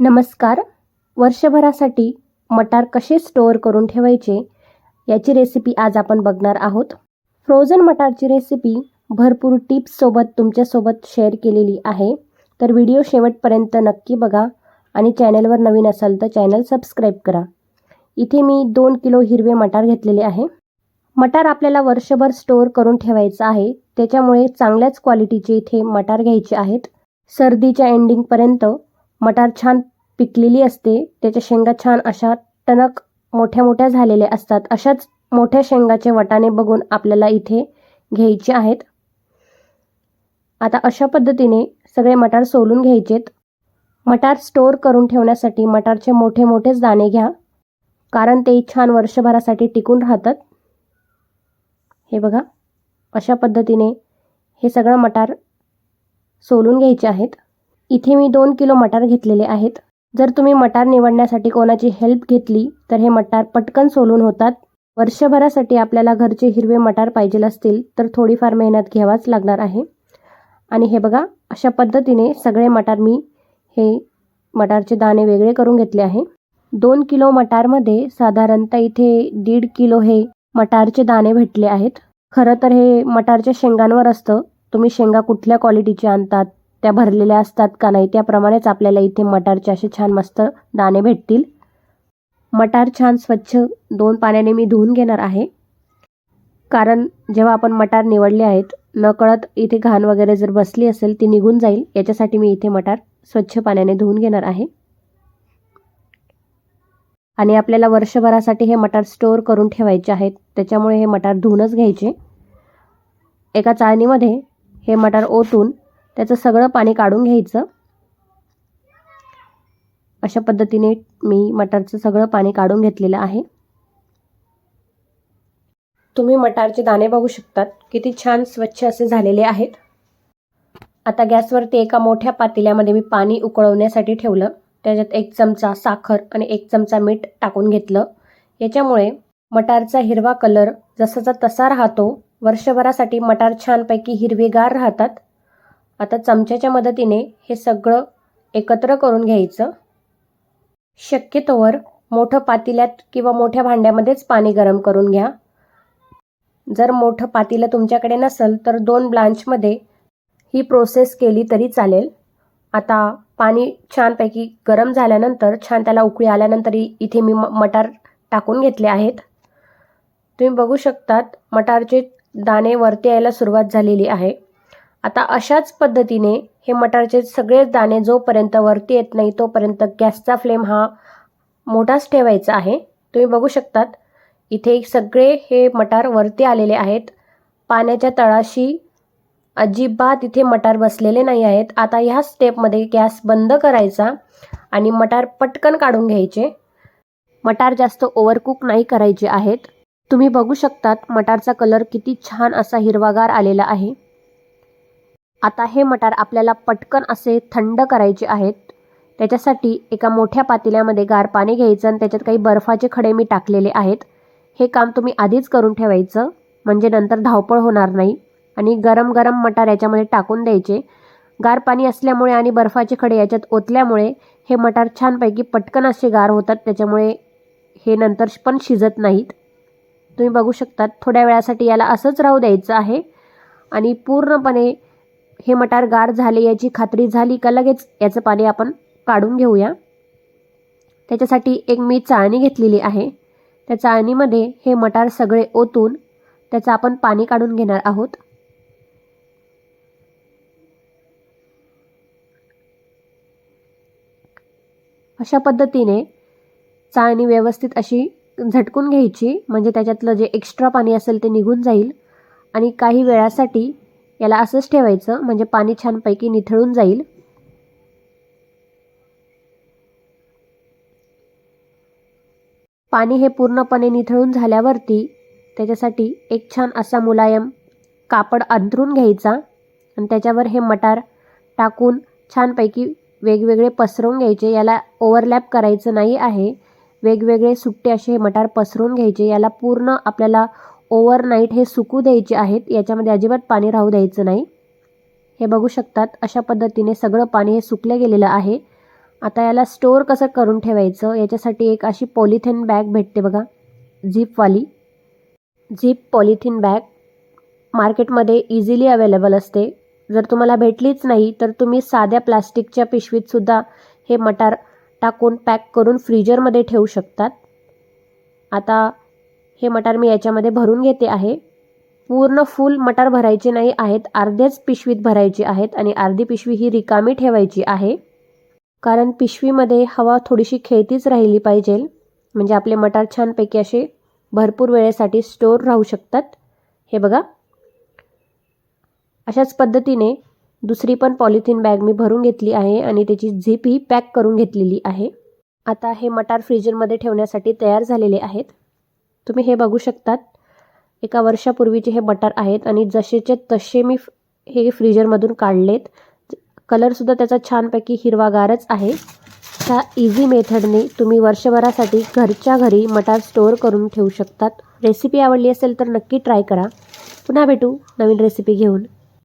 नमस्कार. वर्षभरासाठी मटार कसे स्टोअर करून ठेवायचे याची रेसिपी आज आपण बघणार आहोत. फ्रोझन मटारची रेसिपी भरपूर टिप्ससोबत तुमच्यासोबत शेअर केलेली आहे. तर व्हिडिओ शेवटपर्यंत नक्की बघा आणि चॅनलवर नवीन असाल तर चॅनल सबस्क्राईब करा. इथे मी दोन किलो हिरवे मटार घेतलेले आहे. मटार आपल्याला वर्षभर स्टोअर करून ठेवायचं आहे. त्याच्यामुळे चांगल्याच क्वालिटीचे इथे मटार घ्यायचे आहेत. सर्दीच्या एंडिंगपर्यंत मटार छान पिकलेली असते त्याच्या शेंगा छान अशा टणक मोठ्या मोठ्या झालेल्या असतात. अशाच मोठ्या शेंगाचे वटाणे बघून आपल्याला इथे घ्यायचे आहेत. आता अशा पद्धतीने सगळे मटार सोलून घ्यायचेत. मटार स्टोअर करून ठेवण्यासाठी मटारचे मोठे मोठेच दाणे घ्या कारण ते छान वर्षभरासाठी टिकून राहतात. हे बघा अशा पद्धतीने हे सगळं मटार सोलून घ्यायचे आहेत. इथे मी दोन किलो मटार घेतलेले आहेत. जर तुम्ही मटार निवडण्यासाठी कोणाची हेल्प घेतली तर हे मटार पटकन सोलून होतात. वर्षभरासाठी आपल्याला घरचे हिरवे मटार पाहिजे असतील तर थोडीफार मेहनत घ्यावाच लागणार आहे. आणि हे बघा अशा पद्धतीने सगळे मटार मी हे मटारचे दाणे वेगळे करून घेतले आहे. दोन किलो मटारमध्ये साधारणतः इथे दीड किलो हे मटारचे दाणे भेटले आहेत. खरं तर हे मटारच्या शेंगांवर असतं. तुम्ही शेंगा कुठल्या क्वालिटीचे आणतात? त्या भरलेल्या असतात का नाही त्याप्रमाणेच आपल्याला इथे मटारचे असे छान मस्त दाणे भेटतील. मटार छान स्वच्छ दोन पाण्याने मी धुवून घेणार आहे. कारण जेव्हा आपण मटार निवडले आहेत नकळत इथे घाण वगैरे जर बसली असेल ती निघून जाईल. याच्यासाठी मी इथे मटार स्वच्छ पाण्याने धुवून घेणार आहे. आणि आपल्याला वर्षभरासाठी हे मटार स्टोअर करून ठेवायचे आहेत. त्याच्यामुळे हे मटार धुवूनच घ्यायचे. एका चाळणीमध्ये हे मटार ओतून त्याचं सगळं पाणी काढून घ्यायचं. अशा पद्धतीने मी मटारचं सगळं पाणी काढून घेतलेलं आहे. तुम्ही मटारचे दाणे बघू शकतात. किती छान स्वच्छ असे झालेले आहेत. आता गॅसवरती एका मोठ्या पातेल्यामध्ये मी पाणी उकळवण्यासाठी ठेवलं. त्याच्यात एक चमचा साखर आणि एक चमचा मीठ टाकून घेतलं. याच्यामुळे मटारचा हिरवा कलर जसाचा तसा राहतो. वर्षभरासाठी मटार छानपैकी हिरवेगार राहतात. आता चमच्याच्या मदतीने हे सगळं एकत्र करून घ्यायचं. शक्यतोवर मोठं पातेल्यात किंवा मोठ्या भांड्यामध्येच पाणी गरम करून घ्या. जर मोठं पातेलं तुमच्याकडे नसेल तर दोन ब्लांचमध्ये ही प्रोसेस केली तरी चालेल. आता पाणी छानपैकी गरम झाल्यानंतर छान त्याला उकळी आल्यानंतर इथे मी म मटार टाकून घेतले आहेत. तुम्ही बघू शकतात मटारचे दाणे वरती यायला सुरुवात झालेली आहे. आता अशाच पद्धतीने हे मटारचे सगळेच दाणे जोपर्यंत वरती येत नाही तोपर्यंत गॅसचा फ्लेम हा मोठाच ठेवायचा आहे. तुम्ही बघू शकतात इथे सगळे हे मटार वरती आलेले आहेत. पाण्याच्या तळाशी अजिबात इथे मटार बसलेले नाही आहेत. आता ह्या स्टेपमध्ये गॅस बंद करायचा आणि मटार पटकन काढून घ्यायचे. मटार जास्त ओव्हरकुक नाही करायचे आहेत. तुम्ही बघू शकतात मटारचा कलर किती छान असा हिरवागार आलेला आहे. आता हे मटार आपल्याला पटकन असे थंड करायचे आहेत. त्याच्यासाठी एका मोठ्या पातेल्यामध्ये गार पाणी घ्यायचं आणि त्याच्यात काही बर्फाचे खडे मी टाकलेले आहेत. हे काम तुम्ही आधीच करून ठेवायचं म्हणजे नंतर धावपळ होणार नाही. आणि गरम गरम मटार याच्यामध्ये टाकून द्यायचे. गार पाणी असल्यामुळे आणि बर्फाचे खडे याच्यात ओतल्यामुळे हे मटार छानपैकी पटकन असे गार होतात त्याच्यामुळे हे नंतर पण शिजत नाहीत. तुम्ही बघू शकतात थोड्या वेळासाठी याला असंच राहू द्यायचं आहे. आणि पूर्णपणे हे मटार गार झाले याची खात्री झाली का लगेच याचं पाणी आपण काढून घेऊया. त्याच्यासाठी एक मी चाळणी घेतलेली आहे. त्या चाळणीमध्ये हे मटार सगळे ओतून त्याचं आपण पाणी काढून घेणार आहोत. अशा पद्धतीने चाळणी व्यवस्थित अशी झटकून घ्यायची म्हणजे त्याच्यातलं जे एक्स्ट्रा पाणी असेल ते निघून जाईल. आणि काही वेळासाठी याला असंच ठेवायचं म्हणजे पाणी छानपैकी निथळून जाईल. पाणी हे पूर्णपणे निथळून झाल्यावरती त्याच्यासाठी एक छान असा मुलायम कापड अंथरून घ्यायचा आणि त्याच्यावर हे मटार टाकून छानपैकी वेगवेगळे पसरवून घ्यायचे. याला ओव्हरलॅप करायचं नाही आहे. वेगवेगळे सुट्टे असे हे मटार पसरवून घ्यायचे. याला पूर्ण आपल्याला ओव्हरनाईट हे सुकू द्यायचे आहेत याच्यामध्ये अजिबात पाणी राहू द्यायचं नाही. हे बघू शकतात अशा पद्धतीने सगळं पाणी हे सुकलं गेलेलं आहे. आता याला स्टोअर कसं करून ठेवायचं याच्यासाठी एक अशी पॉलिथिन बॅग भेटते बघा झिपवाली. झिप पॉलिथिन बॅग मार्केटमध्ये इझिली अवेलेबल असते. जर तुम्हाला भेटलीच नाही तर तुम्ही साध्या प्लास्टिकच्या पिशवीतसुद्धा हे मटार टाकून पॅक करून फ्रीजरमध्ये ठेवू शकतात. आता हे मटार मी याच्यामध्ये भरून घेते आहे. पूर्ण फुल मटार भरायचे नाही आहेत अर्ध्याच पिशवीत भरायचे आहेत आणि अर्धी पिशवी ही रिकामी ठेवायची आहे. कारण पिशवीमध्ये हवा थोडीशी खेळतीच राहिली पाहिजे. म्हणजे आपले मटार छानपैकी असे भरपूर वेळेसाठी स्टोअर राहू शकतात. हे बघा. अशाच पद्धतीने दुसरी पण पॉलिथिन बॅग मी भरून घेतली आहे आणि त्याची झीप ही पॅक करून घेतलेली आहे. आता हे मटार फ्रीजरमध्ये ठेवण्यासाठी तयार झालेले आहेत. तुम्ही हे बघू शकतात. एका वर्षापूर्वीचे हे मटार आहेत आणि जसेचे तसे मी फ- हे फ्रीजरमधून काढलेत. कलरसुद्धा त्याचा छानपैकी हिरवागारच आहे. ह्या इझी मेथडने तुम्ही वर्षभरासाठी घरच्या घरी मटार स्टोअर करून ठेवू शकतात. रेसिपी आवडली असेल तर नक्की ट्राय करा. पुन्हा भेटू नवीन रेसिपी घेऊन.